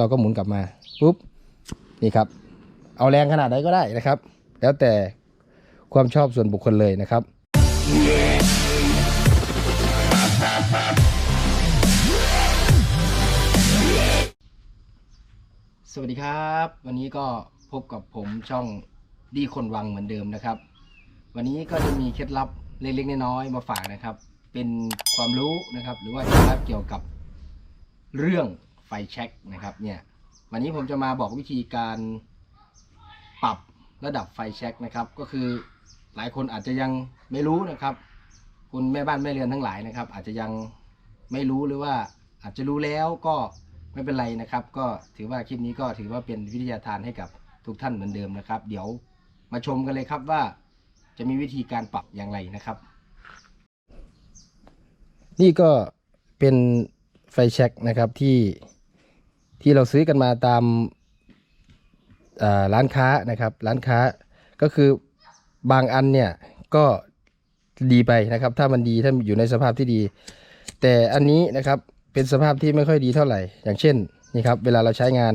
เราก็หมุนกลับมาปุ๊บนี่ครับ เอาแรงขนาดไหนก็ได้นะครับ แล้วแต่ความชอบส่วนบุคคลเลยนะครับ สวัสดีครับ วันนี้ก็พบกับผมช่องดีคนวังเหมือนเดิมนะครับ วันนี้ก็จะมีเคล็ดลับเล็กๆน้อยๆมาฝากนะครับ เป็นความรู้นะครับ หรือว่าเคล็ดลับเกี่ยวกับเรื่อง ฟแช็กนะครับเนี่ยวันนี้ผมจะมาบอกวิธีการปรับระดับไฟแช็กนะครับ ก็คือหลายคนอาจจะยังไม่รู้นะครับ คุณแม่บ้านแม่เรือนทั้งหลายนะครับ อาจจะยังไม่รู้หรือว่าอาจจะรู้แล้วก็ไม่เป็นไรนะครับ ก็ถือว่าคลิปนี้ก็ถือว่าเป็นวิทยาทานให้กับทุกท่านเหมือนเดิมนะครับ เดี๋ยวมาชมกันเลยครับว่าจะมีวิธีการปรับอย่างไรนะครับ นี่ก็เป็นไฟแช็กนะครับที่ ที่เราซื้อกันมาตามร้านค้านะครับร้านค้าก็คือบางอันเนี่ยก็ดีไปนะครับ ถ้ามันดีถ้าอยู่ในสภาพที่ดี แต่อันนี้นะครับเป็นสภาพที่ไม่ค่อยดีเท่าไหร่ อย่างเช่นนี่ครับเวลาเราใช้งาน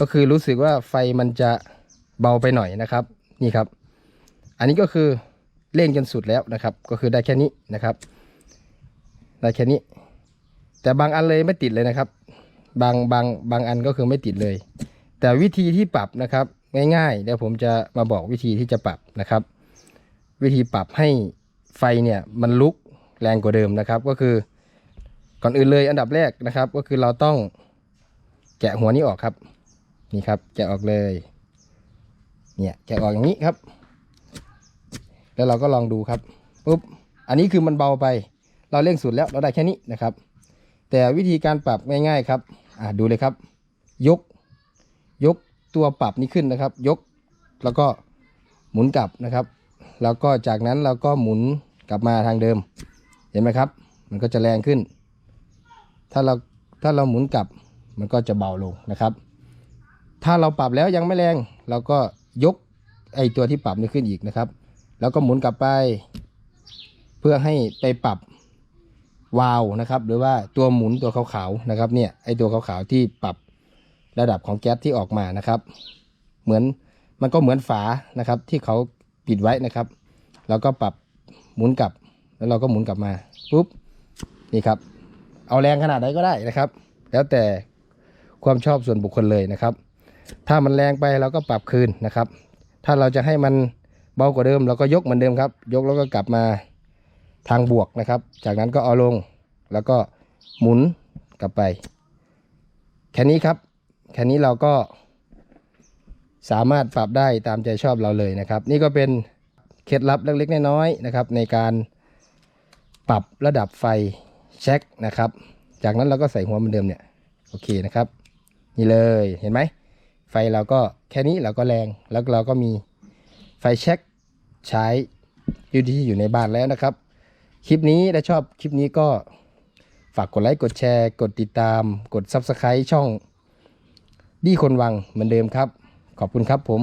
ก็คือรู้สึกว่าไฟมันจะเบาไปหน่อยนะครับนี่ครับ อันนี้ก็คือเร่งจนสุดแล้วนะครับ ก็คือได้แค่นี้นะครับได้แค่นี้ แต่บางอันเลยไม่ติดเลยนะครับ บางบางบางอันก็คือไม่ติดเลย แต่วิธีที่ปรับนะครับง่ายๆเดี๋ยวผมจะมาบอกวิธีที่จะปรับนะครับ วิธีปรับให้ไฟเนี่ยมันลุกแรงกว่าเดิมนะครับ ก็คือก่อนอื่นเลยอันดับแรกนะครับ ก็คือเราต้องแกะหัวนี้ออกครับ นี่ครับแกะออกเลยเนี่ยแกะออกอย่างนี้ครับ แล้วเราก็ลองดูครับปุ๊บอันนี้คือมันเบาไป เราเร่งสุดแล้วเราได้แค่นี้นะครับ แต่วิธีการปรับง่ายๆครับ อ่าดูเลยครับ ยก ยกตัวปรับนี้ขึ้นนะครับ ยกแล้วก็หมุนกลับนะครับ แล้วก็จากนั้นเราก็หมุนกลับมาทางเดิม เห็นไหมครับ มันก็จะแรงขึ้น ถ้าเราถ้าเราหมุนกลับมันก็จะเบาลงนะครับ ถ้าเราปรับแล้วยังไม่แรงเราก็ยกไอตัวที่ปรับนี้ขึ้นอีกนะครับ แล้วก็หมุนกลับไป เพื่อให้ไปปรับ วาล์วนะครับ หรือว่าตัวหมุนตัวขาวๆนะครับเนี่ยไอตัวขาวๆที่ปรับระดับของแก๊สที่ออกมานะครับ เหมือนมันก็เหมือนฝานะครับ ที่เขาปิดไว้นะครับ แล้วก็ปรับหมุนกลับ แล้วเราก็หมุนกลับมาปุ๊บนี่ครับ เอาแรงขนาดไหนก็ได้นะครับ แล้วแต่ความชอบส่วนบุคคลเลยนะครับ ถ้ามันแรงไปเราก็ปรับคืนนะครับ ถ้าเราจะให้มันเบากว่าเดิมเราก็ยกเหมือนเดิมครับ ยกแล้วก็กลับมา ทางบวกนะครับ จากนั้นก็เอาลงแล้วก็หมุนกลับไป แค่นี้ครับ แค่นี้เราก็สามารถปรับได้ตามใจชอบเราเลยนะครับ นี่ก็เป็นเคล็ดลับเล็กๆน้อยๆนะครับ ในการปรับระดับไฟเช็คนะครับ จากนั้นเราก็ใส่หัวเหมือนเดิมเนี่ยโอเคนะครับ นี่เลยเห็นไหมไฟเราก็แค่นี้เราก็แรงแล้วเราก็มีไฟเช็คใช้อยู่ที่อยู่ในบ้านแล้วนะครับ คลิปนี้ถ้าชอบคลิปนี้ก็ฝากกดไลค์กดแชร์ กดติดตามกด Subscribe ช่องดีคนวังเหมือนเดิมครับ ขอบคุณครับผม